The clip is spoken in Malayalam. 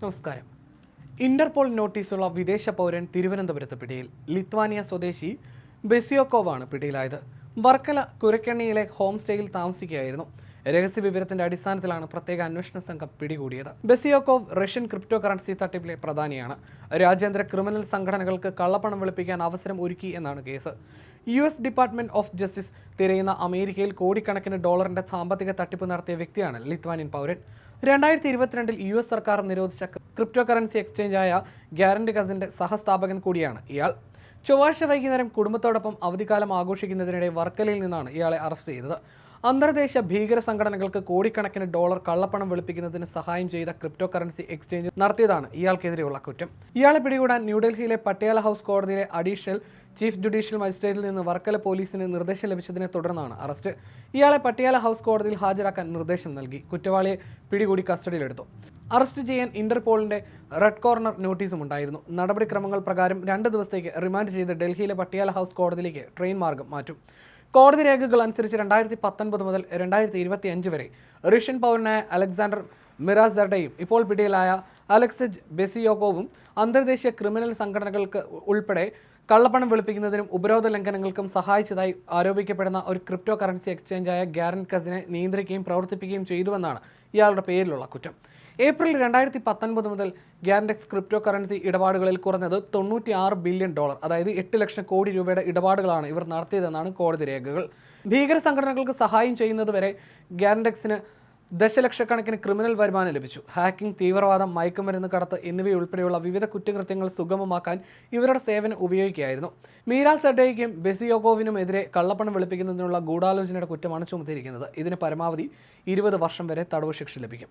നമസ്കാരം. ഇന്റർപോൾ നോട്ടീസുള്ള വിദേശ പൗരൻ തിരുവനന്തപുരത്ത് പിടിയിൽ. ലിത്വാനിയ സ്വദേശി ബെസിയോക്കോവാണ് പിടിയിലായത്. വർക്കല കുരക്കണ്ണിയിലെ ഹോം സ്റ്റേയിൽ താമസിക്കുകയായിരുന്നു. രഹസ്യ വിവരത്തിന്റെ അടിസ്ഥാനത്തിലാണ് പ്രത്യേക അന്വേഷണ സംഘം പിടികൂടിയത്. ബെസിയോക്കോവ് റഷ്യൻ ക്രിപ്റ്റോ കറൻസി തട്ടിപ്പിലെ പ്രധാനിയാണ്. രാജ്യാന്തര ക്രിമിനൽ സംഘടനകൾക്ക് കള്ളപ്പണം വെളുപ്പിക്കാൻ അവസരം ഒരുക്കി എന്നാണ് case. U S department of justice തിരയുന്ന അമേരിക്കയിൽ കോടിക്കണക്കിന് ഡോളറിന്റെ സാമ്പത്തിക തട്ടിപ്പ് നടത്തിയ വ്യക്തിയാണ് ലിത്വാനിയൻ പൗരൻ. രണ്ടായിരത്തി ഇരുപത്തിരണ്ടിൽ യു എസ് സർക്കാർ നിരോധിച്ച ക്രിപ്റ്റോ കറൻസി എക്സ്ചേഞ്ചായ ഗ്യാരണ്ടി കസിന്റെ സഹസ്ഥാപകൻ കൂടിയാണ് ഇയാൾ. ചൊവ്വാഴ്ച വൈകുന്നേരം കുടുംബത്തോടൊപ്പം അവധിക്കാലം ആഘോഷിക്കുന്നതിനിടെ വർക്കലയിൽ നിന്നാണ് ഇയാളെ അറസ്റ്റ് ചെയ്തത്. അന്തർദേശീയ ഭീകര സംഘടനകൾക്ക് കോടിക്കണക്കിന് ഡോളർ കള്ളപ്പണം വെളുപ്പിക്കുന്നതിന് സഹായം ചെയ്ത ക്രിപ്റ്റോ കറൻസി എക്സ്ചേഞ്ച് നടത്തിയതാണ് ഇയാൾക്കെതിരെയുള്ള കുറ്റം. ഇയാളെ പിടികൂടാൻ ന്യൂഡൽഹിയിലെ പട്യാല ഹൗസ് കോടതിയിലെ അഡീഷണൽ ചീഫ് ജുഡീഷ്യൽ മജിസ്ട്രേറ്റിൽ നിന്ന് വർക്കല പോലീസിന് നിർദ്ദേശം ലഭിച്ചതിനെ തുടർന്നാണ് അറസ്റ്റ്. ഇയാളെ പട്യാല ഹൗസ് കോടതിയിൽ ഹാജരാക്കാൻ നിർദ്ദേശം നൽകി. കുറ്റവാളിയെ പിടികൂടി കസ്റ്റഡിയിലെടുത്തു. അറസ്റ്റ് ചെയ്യാൻ ഇന്റർപോളിന്റെ റെഡ് കോർണർ നോട്ടീസും ഉണ്ടായിരുന്നു. നടപടിക്രമങ്ങൾ പ്രകാരം രണ്ട് ദിവസത്തേക്ക് റിമാൻഡ് ചെയ്ത് ഡൽഹിയിലെ പട്ടിയാല ഹൗസ് കോടതിയിലേക്ക് ട്രെയിൻ മാർഗം മാറ്റും. കോടതി രേഖകൾ അനുസരിച്ച് രണ്ടായിരത്തി പത്തൊൻപത് മുതൽ രണ്ടായിരത്തി ഇരുപത്തി അഞ്ച് വരെ റഷ്യൻ പൗരനായ അലക്സാണ്ടർ മിറാസ്ദർഡയും ഇപ്പോൾ പിടിയിലായ അലക്സജ് ബെസിയോക്കോവും അന്തർദേശീയ ക്രിമിനൽ സംഘടനകൾക്ക് ഉൾപ്പെടെ കള്ളപ്പണം വെളുപ്പിക്കുന്നതിനും ഉപരോധ ലംഘനങ്ങൾക്കും സഹായിച്ചതായി ആരോപിക്കപ്പെടുന്ന ഒരു ക്രിപ്റ്റോ കറൻസി എക്സ്ചേഞ്ചായ ഗ്യാരൻ കസിനെ നിയന്ത്രിക്കുകയും പ്രവർത്തിപ്പിക്കുകയും ചെയ്തുവെന്നാണ് ഇയാളുടെ പേരിലുള്ള കുറ്റം. ഏപ്രിൽ രണ്ടായിരത്തി പത്തൊൻപത് മുതൽ ഗ്യാരൻഡെക്സ് ക്രിപ്റ്റോ കറൻസി ഇടപാടുകളിൽ കുറഞ്ഞത് തൊണ്ണൂറ്റി ആറ് ബില്യൺ ഡോളർ അതായത് എട്ട് ലക്ഷം കോടി രൂപയുടെ ഇടപാടുകളാണ് ഇവർ നടത്തിയതെന്നാണ് കോടതി രേഖകൾ. ഭീകര സംഘടനകൾക്ക് സഹായം ചെയ്യുന്നതുവരെ ഗ്യാരൻഡെക്സിന് ദശലക്ഷക്കണക്കിന് ക്രിമിനൽ വരുമാനം ലഭിച്ചു. ഹാക്കിംഗ് തീവ്രവാദം മയക്കുമരുന്ന് കടത്ത് എന്നിവയുൾപ്പെടെയുള്ള വിവിധ കുറ്റകൃത്യങ്ങൾ സുഗമമാക്കാൻ ഇവരുടെ സേവനം ഉപയോഗിക്കുകയായിരുന്നു. മീര സെഡേയ്ക്കും ബെസിയോഗോവിനുമെതിരെ കള്ളപ്പണം വെളുപ്പിക്കുന്നതിനുള്ള ഗൂഢാലോചനയുടെ കുറ്റമാണ് ചുമത്തിയിരിക്കുന്നത്. ഇതിന് പരമാവധി ഇരുപത് വർഷം വരെ തടവ് ശിക്ഷ ലഭിക്കും.